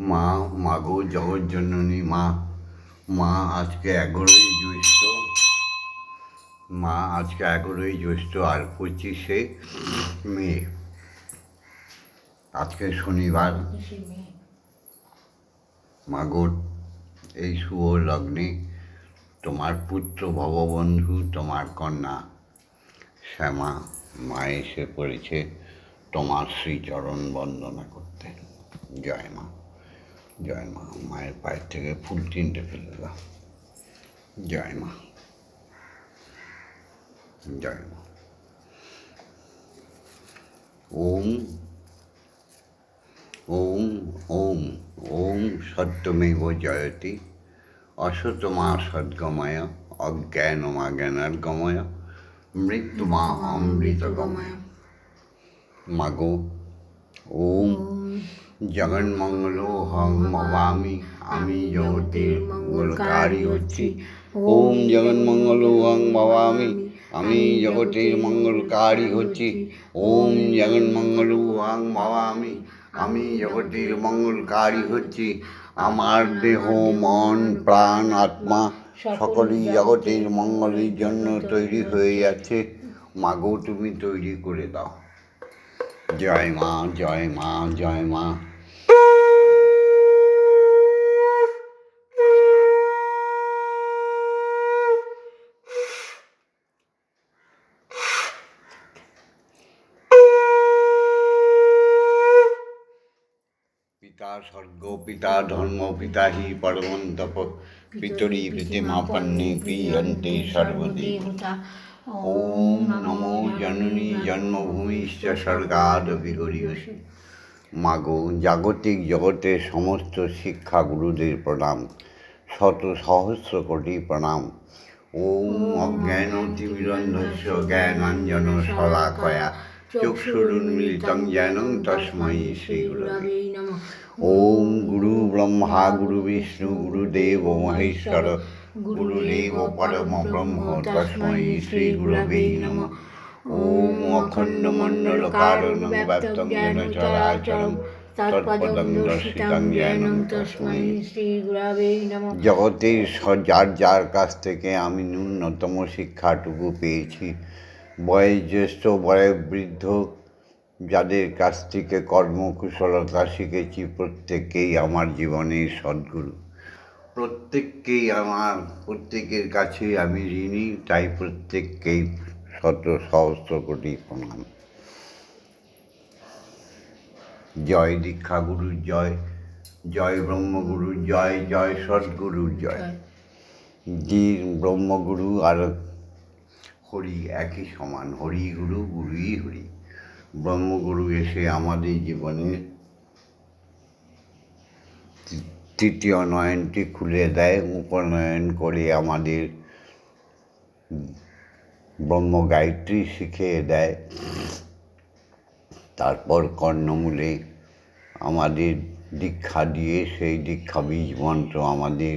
মা মাগো জগৎজননী মা। মা আজকে এগারোই জ্যৈষ্ঠ। মা আজকে এগারোই জ্যৈষ্ঠ আর পঁচিশে মে। আজকে শনিবার। মাগোর এই শুভ লগ্নে তোমার পুত্র ভববন্ধু তোমার কন্যা শ্যামা মা এসে পড়েছে তোমার শ্রীচরণ বন্দনা করতে। জয় মা। জয় মা, মায়ের পায়ের থেকে ফুল তিনটে ফেলে দাও। জয় মা। জয় মা। ওম ওম ওম ওম সত্যমেব জয়তি। অসতমা সদ্গময় অজ্ঞানমা জ্ঞানার্গময় মৃত্যুমা অমৃতগময়। মাগো, ওম। জগন্মঙ্গল হং ভবামি, আমি জগতের মঙ্গলকারী হচ্ছি। ওম জগন্মঙ্গল হং ভবামি, আমি জগতের মঙ্গলকারী হচ্ছি। ওম জগন্মঙ্গল হং ভবামি, আমি জগতের মঙ্গলকারী হচ্ছি। আমার দেহ, মন, প্রাণ, আত্মা সকলেই জগতের মঙ্গলের জন্য তৈরি হয়ে যাচ্ছে। মাগো, তুমি তৈরি করে দাও। জয় মা জয় মা জয় মা পিতা স্বর্গ পিতা ধর্ম পিতা হি পরমন্তপ পিতরি প্রতিমাপন্নে ক্রিয়ন্তে সর্বদেবতা ওম নমো জননী জন্মভূমিশ্চ স্বর্গাদ বিহরিয়সি মাগো জাগতিক জগতের সমস্ত শিক্ষা গুরুদের প্রণাম শত সহস্র কোটি প্রণাম। ওম অজ্ঞান তিমিরন্ধস্য জ্ঞানাঞ্জন শলাকয়া। চক্ষুরুন্মিলিতং জ্ঞানং তস্মৈ শ্রীগুরবে ওম গুরু ব্রহ্মা গুরু বিষ্ণু গুরুদেব মহেশ্বর গুরুদেব পরম ব্রহ্ম তস্মৈ শ্রীগুরবে নম ওম অখণ্ডমণ্ডলকারণং ব্যাপ্তং যেন চরাচরম জগতের যার যার কাছ থেকে আমি ন্যূনতম শিক্ষাটুকু পেয়েছি বয়োজ্যেষ্ঠ বয়োবৃদ্ধ যাদের কাছ থেকে কর্মকুশলতা শিখেছি প্রত্যেককেই আমার জীবনের সদ্গুরু। প্রত্যেককেই আমার প্রত্যেকের কাছে আমি ঋণী তাই প্রত্যেককেই শত সহস্র কোটি প্রণাম। জয় দীক্ষা দীক্ষাগুরু জয় জয় ব্রহ্মগুরু জয় জয় সদ্গুরু জয়। যে ব্রহ্মগুরু আর হরি একই সমান, হরি গুরু গুরুই হরি। ব্রহ্মগুরু এসে আমাদের জীবনে তৃতীয় নয়নটি খুলে দেয়, উপনয়ন করে আমাদের ব্রহ্ম গায়ত্রী শিখিয়ে দেয়। তারপর কর্ণমূলে আমাদের দীক্ষা দিয়ে সেই দীক্ষা বীজ মন্ত্র আমাদের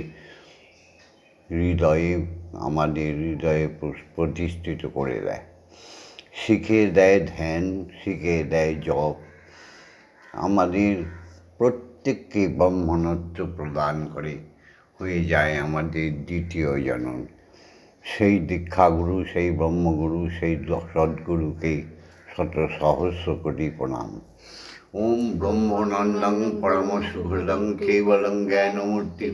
হৃদয়ে আমাদের হৃদয়ে প্রতিষ্ঠিত করে দেয়। শিখিয়ে দেয় ধ্যান শিখিয়ে দেয় জপ। আমাদের প্রত্যেককে ব্রহ্মণত্ব প্রদান করে হয়ে যায় আমাদের দ্বিতীয় জনন। সেই দীক্ষাগুরু, সেই ব্রহ্মগুরু, সেই সদ্গুরুকে শত সহস্র কোটি প্রণাম। ॐ ব্রহ্মনন্দং পরমশুভদং কেবলং জ্ঞানমূর্তি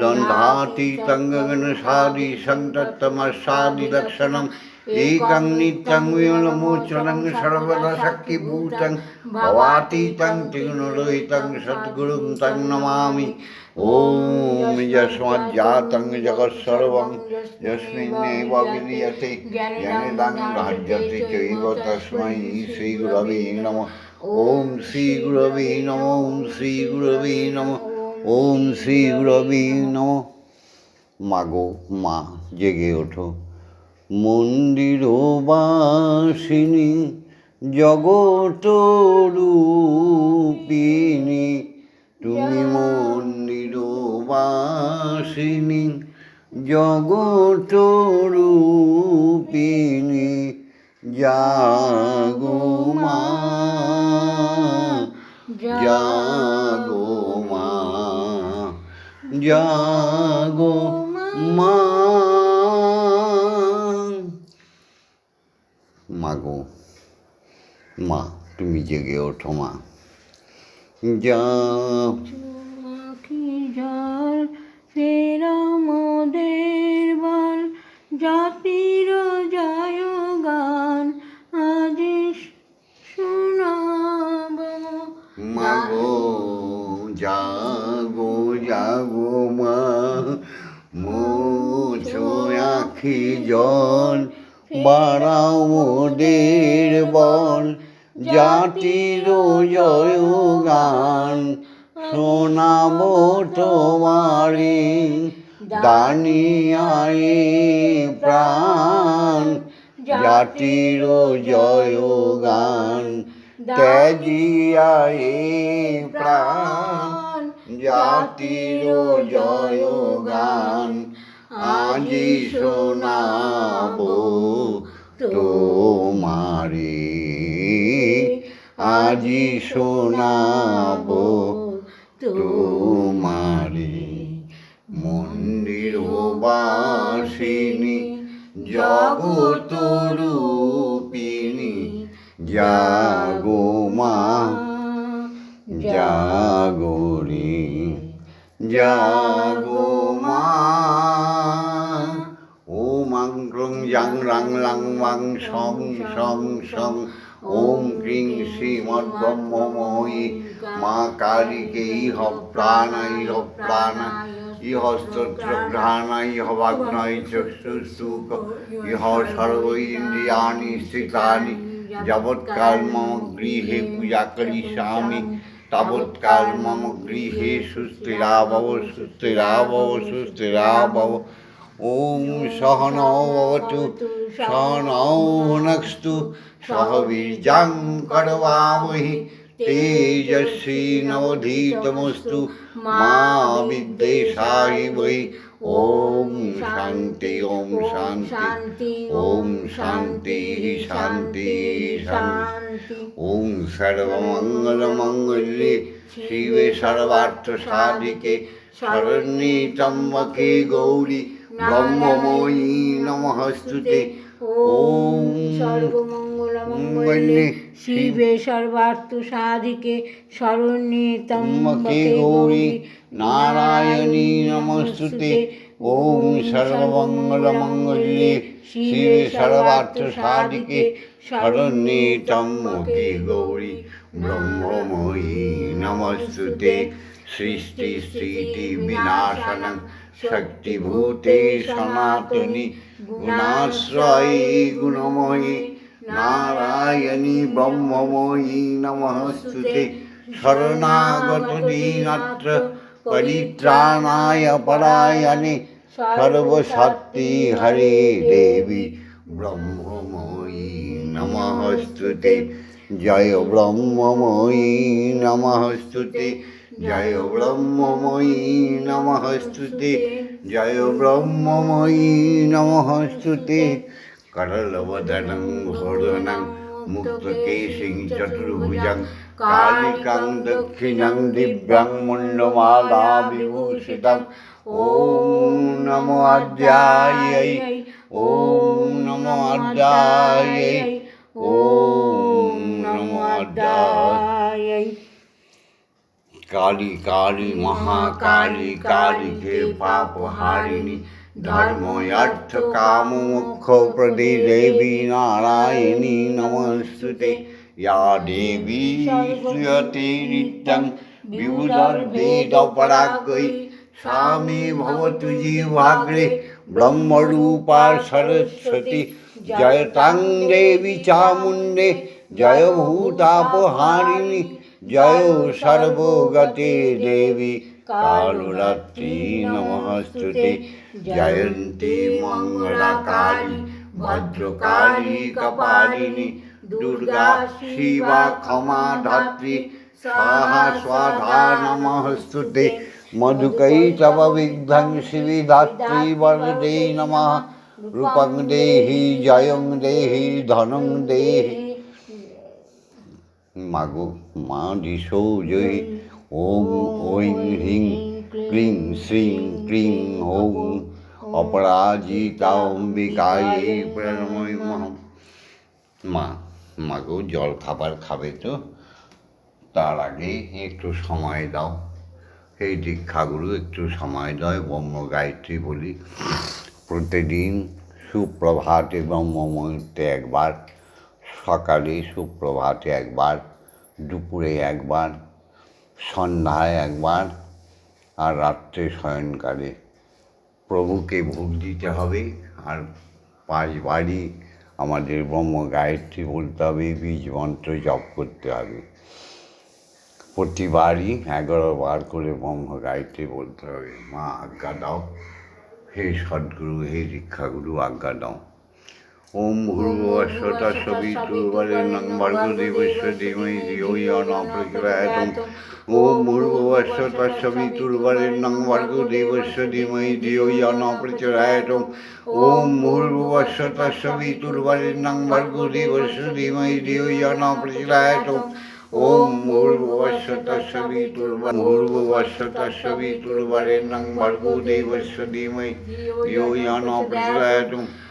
দণ্ডাতীতং গগনসাদি সন্ততমসাদি লক্ষণম एकं नित्यं विमलमोचनं सर्वदा शक्तिभूतं भवातीतं त्रिगुणरोहितं सद्गुरुं तं नमामि ॐ यस्मज्जातं जगत्सर्वं यस्मिन्नेव विलीयते ज्ञानिदां राजते चैव तस्मै श्रीगुरवे नमः ওম শ্রী গুরবী নম, ওম শ্রী গুরবী নম, ওম শ্রী মাগো, মা, জেগে ওঠো। মন্দির বাসিনী জগত রূপিণী তুমি মন্দির বাসিনী জগত রূপিণী জাগো মা। জাগো মা জাগো মা। মাগো মা, তুমি জেগে ওঠো মা। যা জল, ফের মোদের বল, জাতির জাগো মা মুছো আখি জল, বাড়াও মোদের বল, জাতির জয় গান শোনাবো তোমারে দানিয়ায়ে প্রাণ, জাতির জয় গান প্রাণ। জাতির জয় গান আজি শোনাবো তোমারে। আজি শোনাবো তোমারে। মন্দির বাসিনী জগত রূপিণী, জাগো মা। জাগো রে, জাগো মা। ও মাং ক্রং ইয়াং রাং লাং ওয়াং সং সং সং। ওম ক্রিং শ্রীমদ্ব্রহ্মময়ী মা কালিকে ইহ প্রাণ ইহ প্রাণ ইহ স্তোত্রঘ্রাণ ইহ বাগ্নয় চক্ষুস্তুক ইহ সর্ব ইন্দ্রিয়াণি স্থিতানি। যাবৎকাল মম গৃহে পূজা করিষ্যামি। তাবৎকাল মম গৃহে সুস্থিরাভব সুস্থিরাভব সুস্থিরাভব। ওম সহনৌ ভবতু, সহনৌ ভুনক্স্তু। সহ বীর্যাং করবামহি তেজস্বী নবধীতমস্তু। মা বিদ্বেষাহি বৈ ওম শান্তি ওম শান্তি ওম শান্তি শান্তি শান্তি ওম সর্বমঙ্গলমঙ্গলে শিবে সর্বার্থ সাধিকে শরণ্যে ত্রম্বকে গৌরী ব্রহ্মময়ী নমস্তুতে ওম সর্বমঙ্গলমঙ্গলে শিবে সর্বার্থ সাধিকে শরণ্যে গৌরী নারায়ণী নমস্তুতে ওম সর্বমঙ্গলমঙ্গলে শিবে সর্বার্থ সাধিকে শরণ্যে ত্রম্বকে গৌরী ব্রহ্মময়ী নমস্তুতে সৃষ্টি স্থিতি বিনাশনং শক্তিভূতে সনাতনী গুণাশ্রয়ী গুণময়ী নারায়ণী ব্রহ্মময়ী নমস্তুতে শরণাগত দীনাত্র পরিত্রাণায় পরায়ণে সর্বশক্তি হরে দেবী ব্রহ্মময়ী নমস্তুতে জয় ব্রহ্মময়ী নমস্তুতে জয় ব্রহ্মময়ী নমস্তুতে জয় ব্রহ্মময়ী নমস্তুতে করলবদনং ঘোরণং মুক্তকেশিং চতুর্ভুজং কালিকাং দক্ষিণং দিব্যাং মুণ্ডমালা বিভূষিতং ওম নমো আদ্যাयै ওম নমো আদ্যাयै ওম নমো আদ্যায় কালী কালী মহাকালী কালীকে পাপ धर्मोऽर्थकाममुखप्रतिदेवी नारायणी नमस्तुते या देवी श्रूयते नित्यं विबुधर्वेदपराकै सा मे भवतु जीवाग्रे ब्रह्मरूपा सरस्वती जयतां देवी चामुण्डे जय भूतापहारिणी जय सर्वगते देवी कालुरात्री नमस्तुते জয়ন্তী মঙ্গলাকারী ভদ্রকালী কপালিনী, দুর্গা শিবা ক্ষমা ধাত্রী স্বাহা স্বাধা নমস্তুতে মধুকৈ তব বিঘ্নং শিবি ধাত্রী বরদে নম। রূপং দেহি, জয়ং দেহি, ধনং দেহি। মাগো মা দিশো জয়ী। ওম ঐং হিং। ক্লিং শ্রিং ক্লিং হৌং অপরাজিতা অম্বিকায় প্রেরময় মা মাগো জল খাবার খাবে তো? তার আগে একটু সময় দাও। এই দীক্ষাগুলো একটু সময় দাও, ব্রহ্ম গায়ত্রী বলি। প্রতিদিন সুপ্রভাতে ব্রহ্ম মুহূর্তে একবার, সকালে সুপ্রভাতে একবার, দুপুরে একবার, সন্ধ্যায় একবার আর রাত্রে শয়নকালে। প্রভুকে ভোগ দিতে হবে, আর পাঁচবারই আমাদের ব্রহ্ম গায়ত্রী বলতে হবে, বীজ মন্ত্র জপ করতে হবে। প্রতিবারই এগারো বার করে ব্রহ্ম গায়ত্রী বলতে হবে, মা, আজ্ঞা দাও। হে সদ্গুরু, হে দীক্ষাগুরু, আজ্ঞা দাও। ओम भूर्भुवस्वतः सवितुर्वरेण्यं भर्गदेवस्य धीमहि धियो यो न प्रचोदयात् ओम भूर्भुवस्वतः सवितुर्वरेण्यं भर्गदेवस्य धीमहि धियो यो न प्रचोदयात् ओम भूर्भुवस्वतः सवितुर्वरेण्यं भर्गदेवस्य धीमहि धियो यो न प्रचोदयात् ओम भूर्भुवस्वतः सवितुर्वर भूर्भुवस्वतः सवितुर्वरेण्यं भर्गदेवस्य धीमहि धियो यो न प्रचोदयात्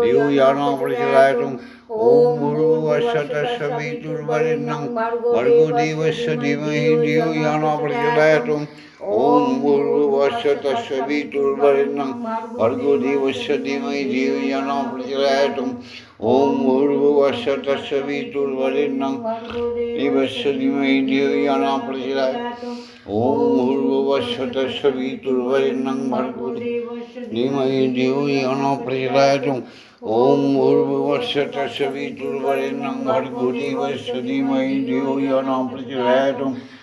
ধিয়ো ইয় ন প্রচোদয়াৎ ওম ভূর্ভুবস্বত সবিতুর্বরেণ্যং ভর্গদেবস্য ধীমহি ধিয়ো ইয় ন প্রচোদয়াৎ ওম ভূর্ভুবস্বত সবিতুর্বরেণ্যং ভর্গদেবস্য ধীমহি ধিয়ো ইয় ন প্রচোদয়াৎ ওম ভূর্ভুবস্বত সবিতুর্বরেণ্যং ভর্গদেবস্য ধীমহি ধিয়ো ইয় ন প্রচোদয়াৎ ওম ভূর্ভুবস্বত সবিতুর্বরেণ্যং দেবস্য ধীমহি ধিয়ো ইয় ন প্রচোদয়াৎ ওম ভূর্ভুবস্বত সবিতুর্বরেণ্যং ভর্গদেবস্য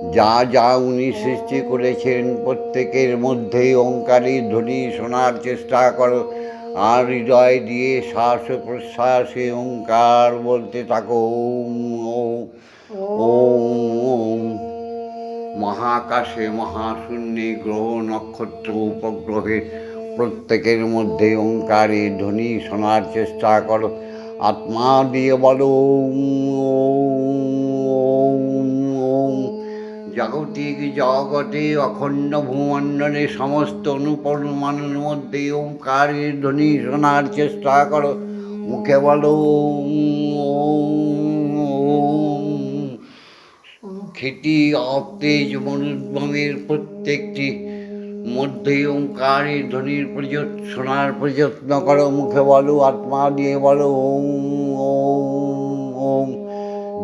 যা যা উনি সৃষ্টি করেছেন প্রত্যেকের মধ্যেই ওঙ্কারী ধ্বনি শোনার চেষ্টা করো। আর হৃদয় দিয়ে শ্বাস প্রশ্বাসে ওঙ্কার বলতে থাকো, ওম ওম মহাকাশে মহাশূন্যে গ্রহ নক্ষত্র উপগ্রহের প্রত্যেকের মধ্যে ওঙ্কারে ধ্বনি শোনার চেষ্টা করো। আত্মা দিয়ে বলো ওম। জাগতিক জগতে অখণ্ড ভূমণ্ডলে সমস্ত অনুপরমাণুর মধ্যে ওঙ্কারের ধ্বনি শোনার চেষ্টা করো মুখে বলো। খ্যাতি অতেজ মনুদ্ভমের প্রত্যেকটি মধ্যে ওঙ্কারের ধ্বনির প্রযত, শোনার প্রযত্ন করো মুখে বলো, আত্মা দিয়ে বলো, ওম ওম ওম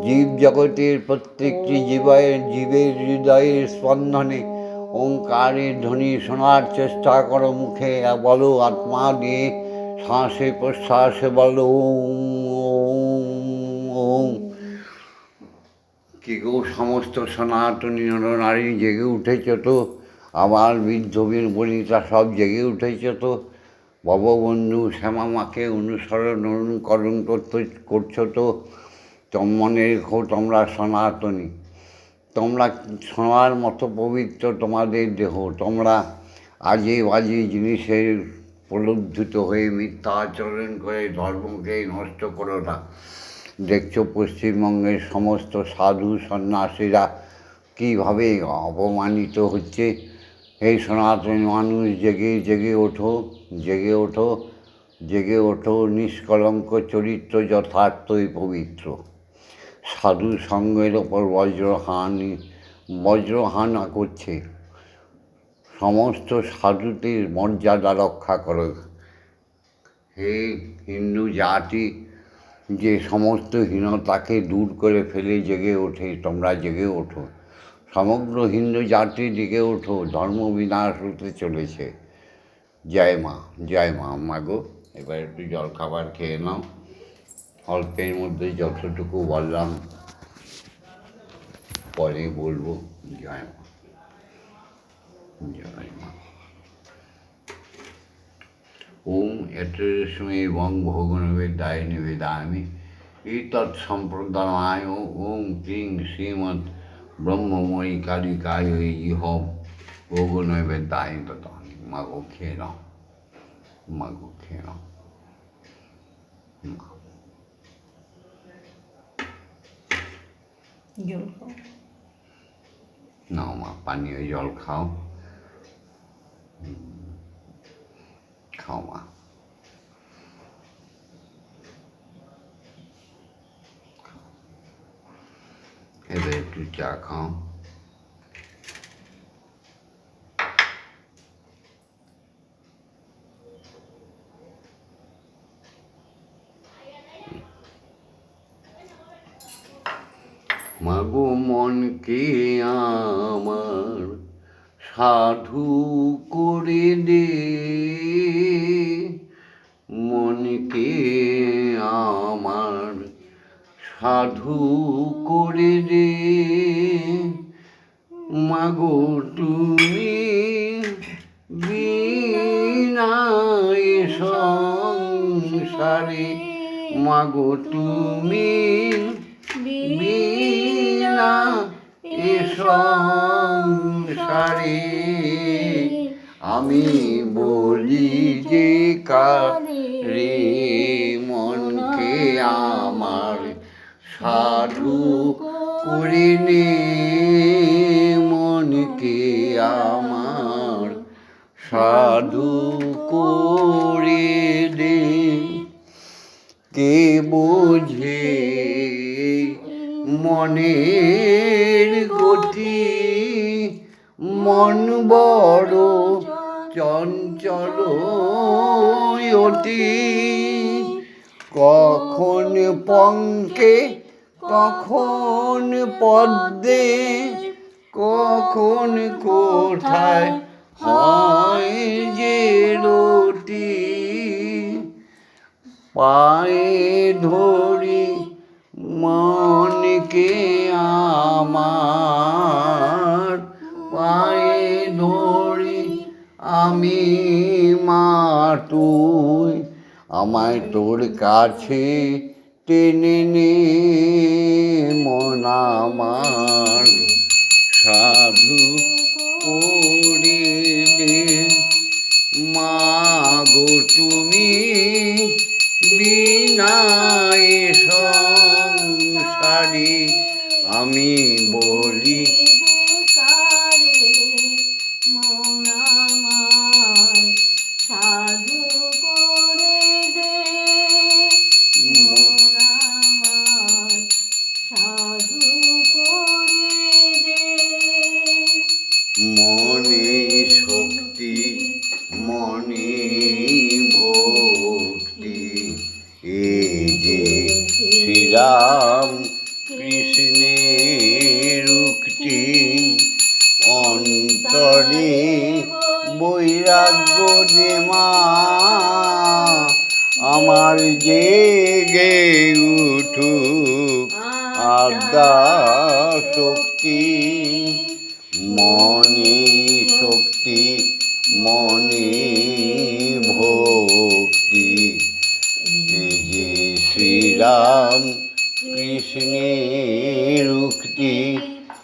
জীব জগতের প্রত্যেকটি জীবের জীবের হৃদয়ের স্পন্দনে ওঙ্কারের ধ্বনি শোনার চেষ্টা করো মুখে বলো আত্মা দিয়ে শ্বাসে প্রশ্বাসে বলো ওম ওম। ওম কি গো সমস্ত সনাতনী নরনারী জেগে উঠেছ তো? আবার বৃদ্ধ বনিতা সব জেগে উঠেছ তো? ভববন্ধু শ্যামা মাকে অনুসরণ অনুকরণ করতে করছ তো? মনে রেখো তোমরা সনাতনী। তোমরা সোনার মতো পবিত্র তোমাদের দেহ। তোমরা আজে বাজে জিনিসের প্রলুব্ধিত হয়ে মিথ্যা আচরণ করে ধর্মকে নষ্ট করো না। দেখছ পশ্চিমবঙ্গের সমস্ত সাধু সন্ন্যাসীরা কীভাবে অপমানিত হচ্ছে? এই সনাতন মানুষ, জেগে জেগে ওঠো জেগে ওঠো জেগে ওঠো, নিষ্কলঙ্ক চরিত্র যথার্থই পবিত্র। সাধু সঙ্গের ওপর বজ্রহানি, বজ্রহানা করছে। সমস্ত সাধুদের মর্যাদা রক্ষা করো। হে হিন্দু জাতি, যে সমস্ত হীনতাকে দূর করে ফেলে জেগে ওঠে, তোমরা জেগে ওঠো। সমগ্র হিন্দু জাতি জেগে ওঠো, ধর্ম বিনাশ হতে চলেছে। জয় মা জয় মা মাগো এবার একটু জল খাবার খেয়ে নাও। অল্পের মধ্যে যতটুকু বললাম পরে বলব, জয় মা। জয় মা। ওম এতসময় এবং ভোগনবে দায় নিবেদামি। এই তৎসম্প্রদায় ওম ক্লিং শ্রীমৎ ব্রহ্মময়ী কালিকায় ইহ ভোগনবে দায় তত মাগো খেয়ে নাও। মাগো খেয়ে নাও। জল খাও নাও মা পানীয় জল খাও। খাও মা। এবার একটু চা খাও মাগো মনকে আমার সাধু করে দে? মনকে আমার সাধু করে দে। মাগো, তুমি বিনায় সংসারে, মাগো, তুমি সংসারে। আমি বলি যে কারে মনকে আমার সাধু করে নে। মনকে আমার সাধু করে দে। কে বোঝে মনের গতি, মন বড় চঞ্চল অতি। কখন পঙ্কে, কখন পদ্মে, কখন কোথায় হয় যে রতি। পায়ে ধরি মনকে আমার পায়ে ধরি, আমি মা তুই। আমায় তোর কাছে টেনে নে, মন আমার সাধু করে মা গো, তুমি বিনায় সংসারী আমি বলি আদা শক্তি, মনে শক্তি, মনে ভক্তি। যে শ্রীরাম কৃষ্ণের উক্তি,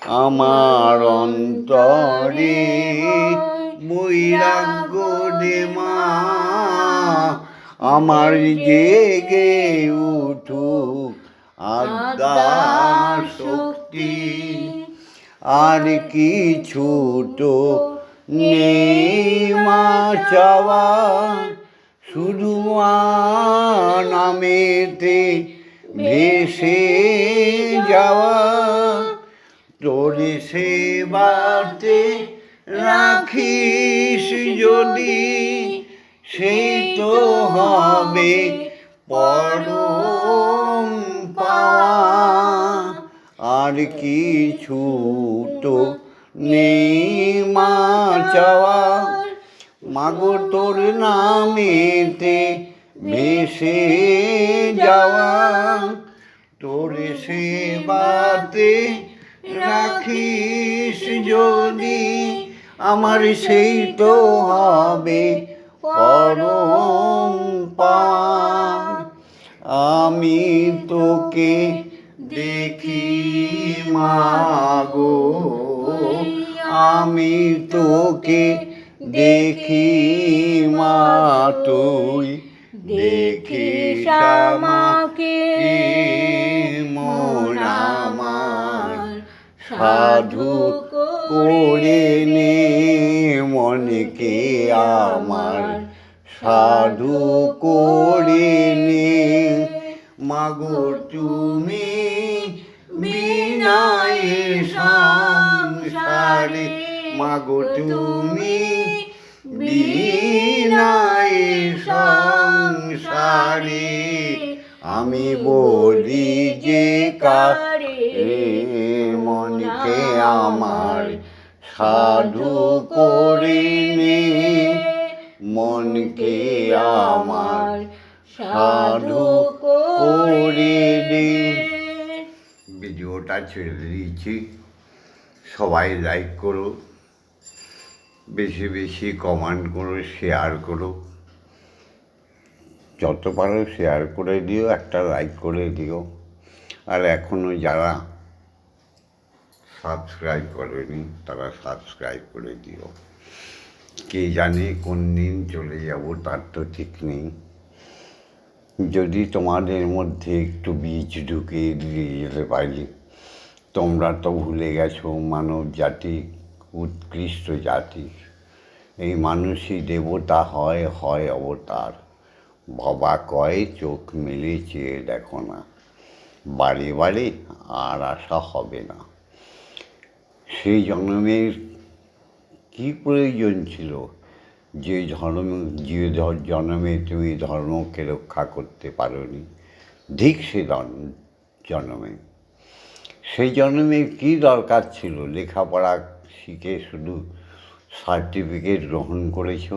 আমার অন্তরে বৈরাগ্য দে মা। আমার জেগে উঠুক আদা শক্তি আর কিছু তো নেই মা চাওয়া শুধু নামেতে ভেসে যাওয়া। তোর সেবাতে রাখিস যদি সেই তো হবে পরম আর কিছু তো নেই মা চাওয়া মাগো তোর নামেতে ভেসে যাওয়া তোর সেবাতে রাখিস যদি, আমার সেই তো হবে পরম পা আমি তোকে দেখি মাগো, আমি তোকে দেখি মা তুই দেখিস আমাকে মন সাধু করে নে, মনকে আমার সাধু করে নে। মাগো, তুমি বিনায় সংসারে। মাগো তুমি বিনায় সংসারে। আমি বলি যে কারে মনকে আমার সাধু করে নে। মনকে আমার সাধু করে নে। ভিডিওটা ছেড়ে দিয়েছি। সবাই লাইক করো। বেশি বেশি কমেন্ট করো শেয়ার করো। যত পারো শেয়ার করে দিও, একটা লাইক করে দিও। আর এখনও যারা সাবস্ক্রাইব করেনি, তারা সাবস্ক্রাইব করে দিও। কে জানে কোন দিন চলে যাব, তার তো ঠিক নেই। যদি তোমাদের মধ্যে একটু বীজ ঢুকিয়ে দিয়ে যেতে পারি। তোমরা তো ভুলে গেছো, মানব জাতি, উৎকৃষ্ট জাতি। এই মানুষই দেবতা হয় হয় অবতার। বাবা কয়, চোখ মেলে চেয়ে দেখো না। বারে বারে আর আশা হবে না। সেই জন্মের কি প্রয়োজন ছিল? যে ধর্ম যে জন্মে তুমি ধর্মকে রক্ষা করতে পারোনি ধিক সে জন- জন্মে। সেই জন্মে কি দরকার ছিল? লেখাপড়া শিখে শুধু সার্টিফিকেট গ্রহণ করেছ?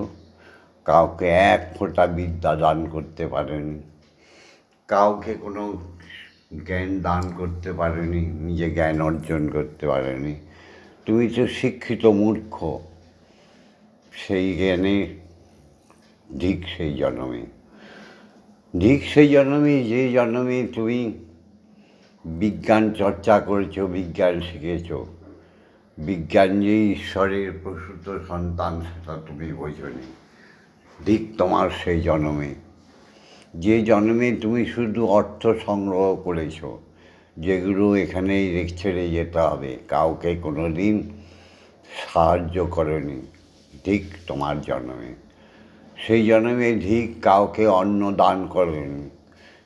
কাউকে এক ফোঁটা বিদ্যা দান করতে পারেনি। কাউকে কোনো জ্ঞান দান করতে পারেনি, নিজে জ্ঞান অর্জন করতে পারেনি। তুমি তো শিক্ষিত মূর্খ। সেই জ্ঞানে ধিক সেই জন্মে। ধিক সেই জন্মে, যে জন্মে তুমি বিজ্ঞান চর্চা করেছ, বিজ্ঞান শিখেছ। বিজ্ঞান যে ঈশ্বরের প্রসূত সন্তান, সেটা তুমি বোঝনি। দিক তোমার সেই জন্মে। যে জন্মে তুমি শুধু অর্থ সংগ্রহ করেছ, যেগুলো এখানেই ছেড়ে যেতে হবে। কাউকে কোনো দিন সাহায্য করেনি। ঠিক তোমার জন্মে। সেই জন্মে ধিক কাউকে অন্ন দান করেনি।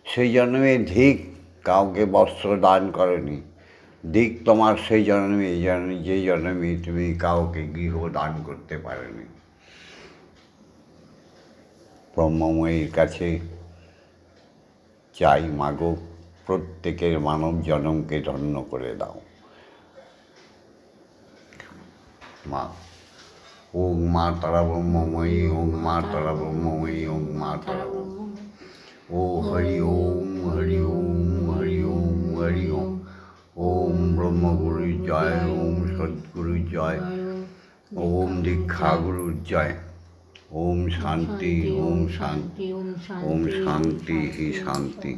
সেই জন্মে ধিক কাউকে বস্ত্র দান করেনি। দিক তোমার সেই জন্মে, এই জন্মে, যে জন্মে তুমি কাউকে গৃহ দান করতে পারেনি। ব্রহ্মময়ীর কাছে চাই, মাগো, প্রত্যেকের মানব জনমকে ধন্য করে দাও। মা, ওং মা তারা ব্রহ্মময়ী, ওং মা তারা ব্রহ্মময়ী, ওং মা তারা ও হরি ওম হরি ওম। হরি ওম ওম ব্রহ্মগুরু জয় ওম সদ্গুরু জয় ওম দীক্ষাগুরু জয় ওম শান্তি ওম শান্তি ওম শান্তি হি শান্তি